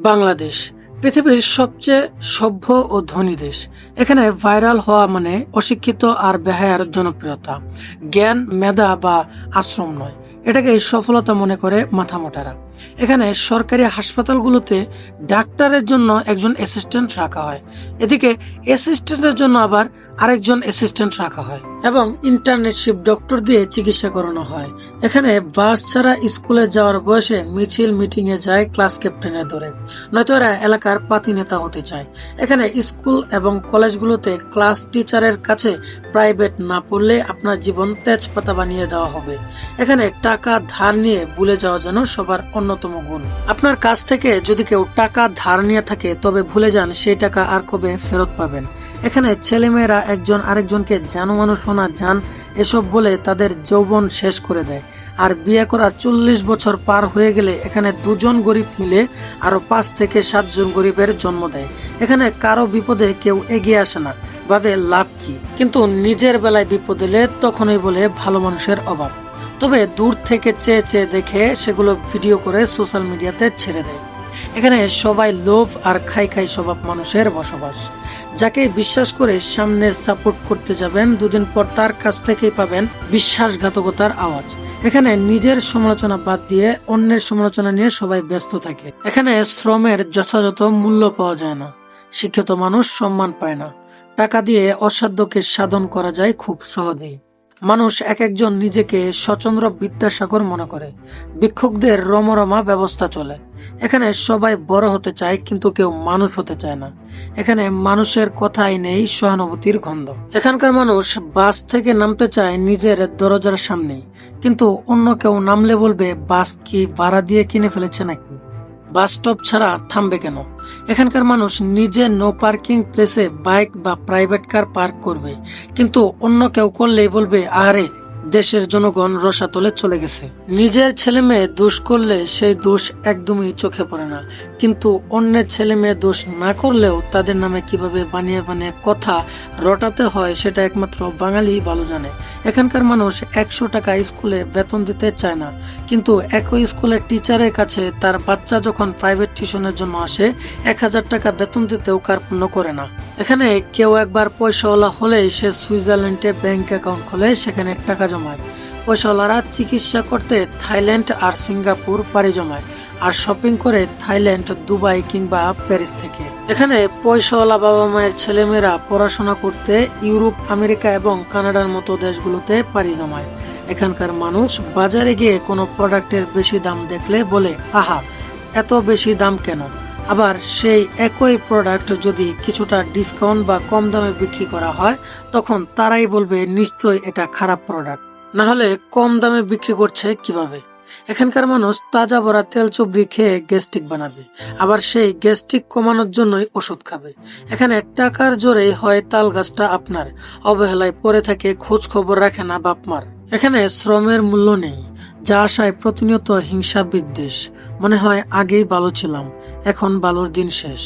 বাংলাদেশ, পৃথিবীর সবচেয়ে সভ্য ও ধনী দেশ। এখানে ভাইরাল হওয়া মানে অশিক্ষিত আর বেহায়ার জনপ্রিয়তা। জ্ঞান, মেধা বা আশ্রম নয়। এটাকে সফলতা মনে করে মাথামোটারা। এখানে সরকারি হাসপাতালগুলোতে ডাক্তারের জন্য একজন অ্যাসিস্ট্যান্ট রাখা হয়। এদিকে অ্যাসিস্ট্যান্টের জন্য আবার আরেকজন অ্যাসিস্ট্যান্ট রাখা হয় এবং ইন্টার্নশিপ ডক্টর দিয়ে চিকিৎসা করানো হয়। এখানে বাস ছাড়া স্কুলে যাওয়ার বয়সে মিছিল মিটিং এ যায় ক্লাস ক্যাপ্টেনের ধরে। নয়তো এরা এলাকার পাতি নেতা হতে চায়। এখানে স্কুল এবং কলেজগুলোতে ক্লাস টিচারের কাছে প্রাইভেট না পড়লে আপনার জীবন তেজপাতা বানিয়ে দেওয়া হবে। এখানে টাকা ধার নিয়ে ভুলে যাওয়া যেন সবার অন্যতম গুণ। আপনার কাছ থেকে যদি কেউ টাকা ধার নিয়ে থাকে, তবে ভুলে যান সেই টাকা আর কবে ফেরত পাবেন। এখানে ছেলেমেয়েরা একজন আরেকজনকে জানো মানুষ শোনা যান এসব বলে তাদের যৌবন শেষ করে দেয়। আর বিয়ে করা চল্লিশ বছর পার হয়ে গেলে এখানে দুজন গরিব মিলে আরও পাঁচ থেকে সাতজন গরিবের জন্ম দেয়। এখানে কারও বিপদে কেউ এগিয়ে আসে না, ভাবে লাভ কি? কিন্তু নিজের বেলায় বিপদ এলে তখনই বলে ভালো মানুষের অভাব। তবে দূর থেকে চেয়ে চেয়ে দেখে সেগুলো ভিডিও করে সোশ্যাল মিডিয়াতে ছেড়ে দেয়। এখানে সবাই লোভ আর খাই খাই স্বভাব মানুষের বসবাস। যাকে বিশ্বাস করে সামনে সাপোর্ট করতে যাবেন, দুদিন পর তার কাছ থেকেই পাবেন বিশ্বাসঘাতকতার আওয়াজ। এখানে নিজের সমালোচনা বাদ দিয়ে অন্যের সমালোচনা নিয়ে সবাই ব্যস্ত থাকে। এখানে শ্রমের যথাযথ মূল্য পাওয়া যায় না। শিক্ষিত মানুষ সম্মান পায় না। টাকা দিয়ে অসাধ্যকে সাধন করা যায় খুব সহজেই। মানুষ এক একজন নিজেকে স্বচন্দ্র বিদ্যাসাগর মনে করে। ভিক্ষুকদের রমরমা ব্যবস্থা চলে। এখানে সবাই বড় হতে চায়, কিন্তু কেউ মানুষ হতে চায় না। এখানে মানুষের কথাই নেই, সহানুভূতির গন্ধ। এখানকার মানুষ বাস থেকে নামতে চায় নিজের দরজার সামনেই। কিন্তু অন্য কেউ নামলে বলবে, বাস কি ভাড়া দিয়ে কিনে ফেলেছে নাকি? বাস স্টপ ছাড়া থামবে কেন? এখানকার মানুষ নিজে নো পার্কিং প্লেসে বাইক বা প্রাইভেট কার পার্ক করবে। কিন্তু অন্য কেউ করলেই বলবে, আরে দেশের জনগণ রসাতলে চলে গেছে। নিজের ছেলে মেয়ে দোষ করলে সেই দোষ একদমই চোখে পড়ে না। কিন্তু অন্যের ছেলে মেয়ে দোষ না করলেও তাদের নামে কীভাবে বানিয়ে বানিয়ে কথা রটাতে হয় সেটা একমাত্র বাঙালি ভালো জানে। এখানকার মানুষ একশো টাকা স্কুলে বেতন দিতে চায় না। কিন্তু একই স্কুলের টিচারের কাছে তার বাচ্চা যখন প্রাইভেট টিউশনের জন্য আসে, এক হাজার টাকা বেতন দিতেও কার্পণ্য করে না। এখানে কেউ একবার পয়সাওয়ালা হলেই সে সুইজারল্যান্ডে ব্যাংক অ্যাকাউন্ট খোলে, সেখানে টাকা জমায়। পয়সাওয়ালারা চিকিৎসা করতে থাইল্যান্ড আর সিঙ্গাপুর পাড়ি জমায় আর শপিং করে থাইল্যান্ড, দুবাই কিংবা প্যারিস থেকে। এখানে পয়সাওয়ালা বাবা মায়ের ছেলেমেয়েরা পড়াশোনা করতে ইউরোপ, আমেরিকা এবং কানাডার মতো দেশগুলোতে পাড়ি জমায়। এখানকার মানুষ বাজারে গিয়ে কোনো প্রোডাক্টের বেশি দাম দেখলে বলে, আহা, এত বেশি দাম কেন? আবার সেই একই প্রোডাক্ট যদি কিছুটা ডিসকাউন্ট বা কম দামে বিক্রি করা হয়, তখন তারাই বলবে, নিশ্চয়ই এটা খারাপ প্রোডাক্ট। না হলে কম দামে বিক্রি করছে কীভাবে? এখানকার মানুষ তাজা ভরা তেল চুবড়ি খেয়ে গ্যাস্ট্রিক বানাবে, আবার সেই গ্যাস্ট্রিক কমানোর জন্যই ওষুধ খাবে। এখানে টাকার জোরে হয় তাল গাছটা আপনার, অবহেলায় পড়ে থাকে, খোঁজ খবর রাখে না বাপমার এখানে শ্রমের মূল্য নেই, যা আসায় প্রতিনিয়ত হিংসা বিদ্বেষ মনে হয় আগেই ভালো ছিলাম, এখন ভালোর দিন শেষ।